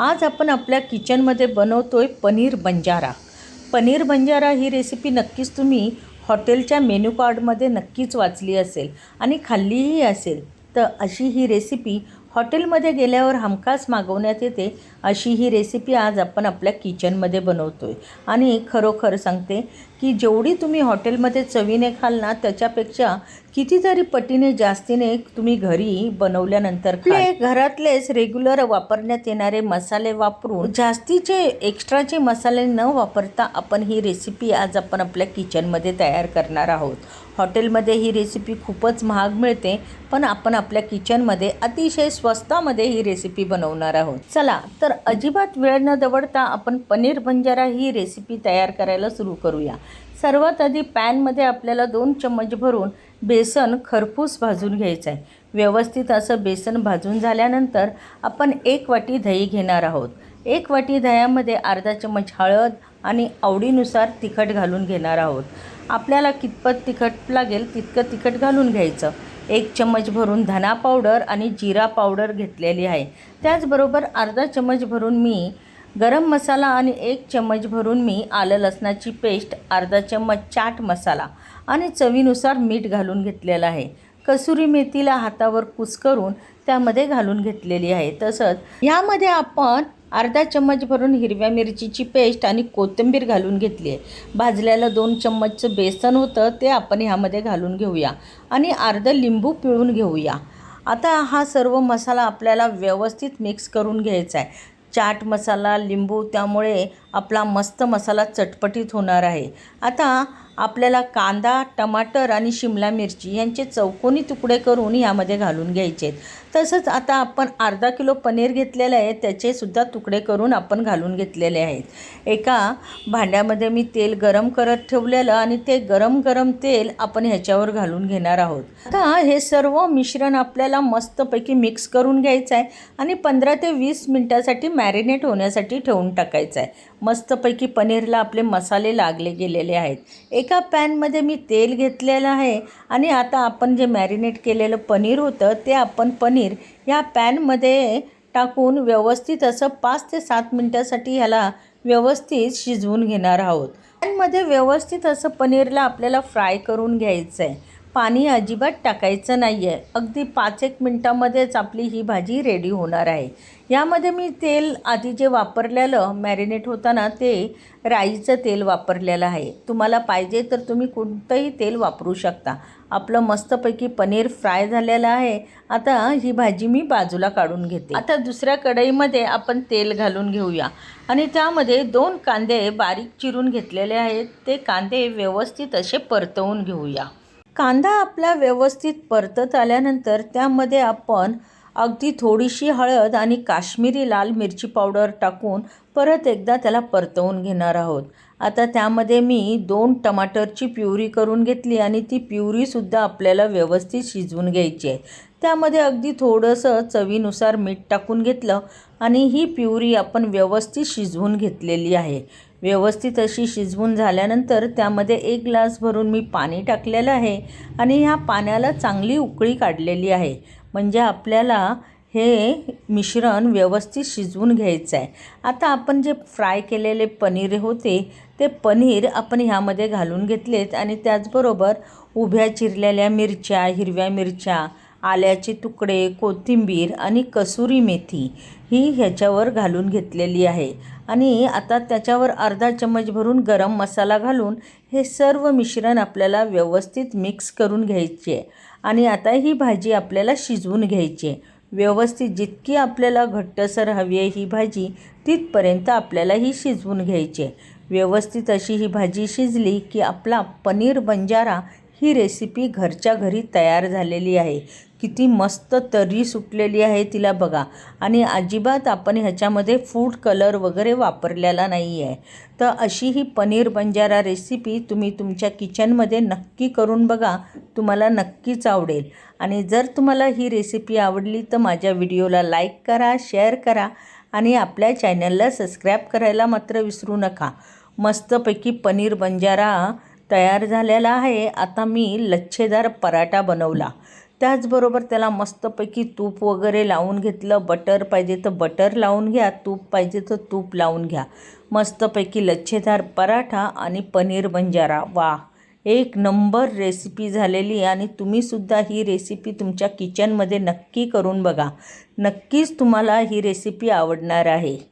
आज आपण आपल्या किचनमध्ये बनवतो आहे पनीर बंजारा. पनीर बंजारा ही रेसिपी नक्कीच तुम्ही हॉटेलच्या मेन्यू कार्डमध्ये नक्कीच वाचली असेल आणि खाल्लीही असेल. तर अशी ही रेसिपी हॉटेलमध्ये गेल्यावर हमखास मागवण्यात येते अशी ही रेसिपी आज आपण आपल्या किचनमध्ये बनवतो आहे आणि खरोखर सांगते की जेवढी तुम्ही हॉटेलमध्ये चवीने खाल ना त्याच्यापेक्षा कितीतरी पटीने जास्तीने तुम्ही घरी बनवल्यानंतर खाल. घरातलेच रेग्युलर वापरण्यात येणारे मसाले वापरून जास्तीचे एक्स्ट्राचे मसाले न वापरता आपण ही रेसिपी आज आपण आपल्या किचनमध्ये तयार करणार आहोत. हॉटेलमध्ये ही रेसिपी खूपच महाग मिळते पण आपण आपल्या किचनमध्ये अतिशय स्वस्तामध्ये ही रेसिपी बनवणार आहोत. चला तर अजिबात वेळ न दवडता आपण पनीर बंजारा ही रेसिपी तयार करायला सुरू करूया. सर्वात आधी पॅनमध्ये आपल्याला दोन चम्मच भरून बेसन खरपूस भाजून घ्यायचं आहे व्यवस्थित असं बेसन भाजून झाल्यानंतर आपण एक वाटी दही घेणार आहोत. एक वाटी दह्यामध्ये अर्धा चम्मच हळद आणि आवडीनुसार तिखट घालून घेणार आहोत. आपल्याला कितपत तिखट लागेल तितकं तिखट घालून घ्यायचं. एक चम्मच भरून धना पावडर आणि जिरा पावडर घेतलेली आहे. त्याचबरोबर अर्धा चम्मच भरून मी गरम मसाला आणि एक चम्मच भरून मी आलं लसणाची पेस्ट अर्धा चम्मच चाट मसाला आणि चवीनुसार मीठ घालून घेतलेलं आहे. कसुरी मेथीला हातावर कुस्करून त्यामध्ये घालून घेतलेली आहे. तसंच ह्यामध्ये आपण अर्धा चम्मच भरून हिरव्या मिरचीची पेस्ट आणि कोथिंबीर घालून घेतली आहे. भाजल्याला दोन चम्मचचं बेसन होतं ते आपण ह्यामध्ये घालून घेऊया आणि अर्धं लिंबू पिळून घेऊया. आता हा सर्व मसाला आपल्याला व्यवस्थित मिक्स करून घ्यायचा आहे. चाट मसाला लिंबू त्यामुळे आपला मस्त मसाला चटपटीत होणार आहे. आता आपल्याला कांदा टमाटर आणि शिमला मिरची यांचे चौकोनी तुकडे करून यामध्ये घालून घ्यायचे आहेत. तसंच आता आपण अर्धा किलो पनीर घेतलेलं आहे त्याचेसुद्धा तुकडे करून आपण घालून घेतलेले आहेत. एका भांड्यामध्ये मी तेल गरम करत ठेवलेलं आणि ते गरम गरम तेल आपण ह्याच्यावर घालून घेणार आहोत. आता हे सर्व मिश्रण आपल्याला मस्तपैकी मिक्स करून घ्यायचं आहे आणि पंधरा ते वीस मिनटासाठी मॅरिनेट होण्यासाठी ठेवून टाकायचं आहे. मस्तपैकी पनीरला आपले मसाले लागले गेलेले आहेत. एका पॅनमध्ये मी तेल घेतलेलं आहे आणि आता आपण जे मॅरिनेट केलेलं पनीर होतं ते आपण पनीर या पॅनमध्ये टाकून व्यवस्थित असं पाच ते सात मिनटासाठी ह्याला व्यवस्थित शिजवून घेणार आहोत. पॅनमध्ये व्यवस्थित असं पनीरला आपल्याला फ्राय करून घ्यायचं आहे पाणी अजिबात टाकायचं नाही आहे अगदी पाच एक मिनटामध्येच आपली ही भाजी रेडी होणार आहे. यामध्ये मी तेल आधी जे वापरलेलं मॅरिनेट होताना ते राईचं तेल वापरलेलं आहे. तुम्हाला पाहिजे तर तुम्ही कोणतंही तेल वापरू शकता. आपलं मस्तपैकी पनीर फ्राय झालेलं आहे. आता ही भाजी मी बाजूला काढून घेते. आता दुसऱ्या कढईमध्ये आपण तेल घालून घेऊया. आणि त्यामध्ये दोन कांदे बारीक चिरून घेतलेले आहेत. ते कांदे व्यवस्थित असे परतवून घेऊया. कांदा आपला व्यवस्थित परतत आल्यानंतर त्यामध्ये आपण अगदी थोडीशी हळद आणि काश्मीरी लाल मिरची पावडर टाकून परत एकदा त्याला परतवून घेणार आहोत. आता त्यामध्ये मी दोन टमाटरची प्युरी करून घेतली आणि ती प्युरीसुद्धा आपल्याला व्यवस्थित शिजवून घ्यायची आहे. त्यामध्ये अगदी थोडंसं चवीनुसार मीठ टाकून घेतलं आणि ही प्युरी आपण व्यवस्थित शिजवून घेतलेली आहे. व्यवस्थित अशी शिजवून झाल्यानंतर त्यामध्ये एक ग्लास भरून मी पाणी टाकलेलं आहे आणि ह्या पाण्याला चांगली उकळी काढलेली आहे. म्हणजे आपल्याला हे मिश्रण व्यवस्थित शिजवून घ्यायचं आहे. आता आपण जे फ्राय केलेले पनीर होते ते पनीर आपण ह्यामध्ये घालून घेतलेत आणि त्याचबरोबर उभ्या चिरलेल्या मिरच्या हिरव्या मिरच्या आल्याचे तुकडे कोथिंबीर आणि कसुरी मेथी ही ह्याच्यावर घालून घेतलेली आहे. आणि आता त्याच्यावर अर्धा चम्मच भरून गरम मसाला घालून हे सर्व मिश्रण आपल्याला व्यवस्थित मिक्स करून घ्यायचे. आहे आणि आता ही भाजी आपल्याला शिजवून घ्यायची. आहे व्यवस्थित जितकी आपल्याला घट्टसर हवी आहे ही भाजी तिथपर्यंत आपल्याला ही शिजवून घ्यायची. आहे व्यवस्थित अशी ही भाजी शिजली की आपला पनीर बंजारा ही रेसिपी घरच्या घरी तयार झालेली आहे. किती मस्त तर्री सुटलेली आहे तिला बघा. आणि अजिबात आपण ह्याच्यामध्ये फूड कलर वगैरे वापरलेला नाही आहे तर अशी ही पनीर बंजारा रेसिपी तुम्ही तुमच्या किचनमध्ये नक्की करून बघा. तुम्हाला नक्कीच आवडेल. आणि जर तुम्हाला ही रेसिपी आवडली तर माझ्या व्हिडिओला लाईक करा शेअर करा आणि आपल्या चॅनलला सबस्क्राईब करायला मात्र विसरू नका. मस्तपैकी पनीर बंजारा तयार झालेला आहे. आता मी लच्छेदार पराठा बनवला. त्याचबरोबर त्याला मस्तपैकी तूप वगैरे लावून घेतलं. बटर पाहिजे तर बटर लावून घ्या. तूप पाहिजे तर तूप लावून घ्या. मस्तपैकी लच्छेदार पराठा आणि पनीर बंजारा. वा! एक नंबर रेसिपी झालेली आणि तुम्हीसुद्धा ही रेसिपी तुमच्या किचनमध्ये नक्की करून बघा. नक्कीच तुम्हाला ही रेसिपी आवडणार आहे.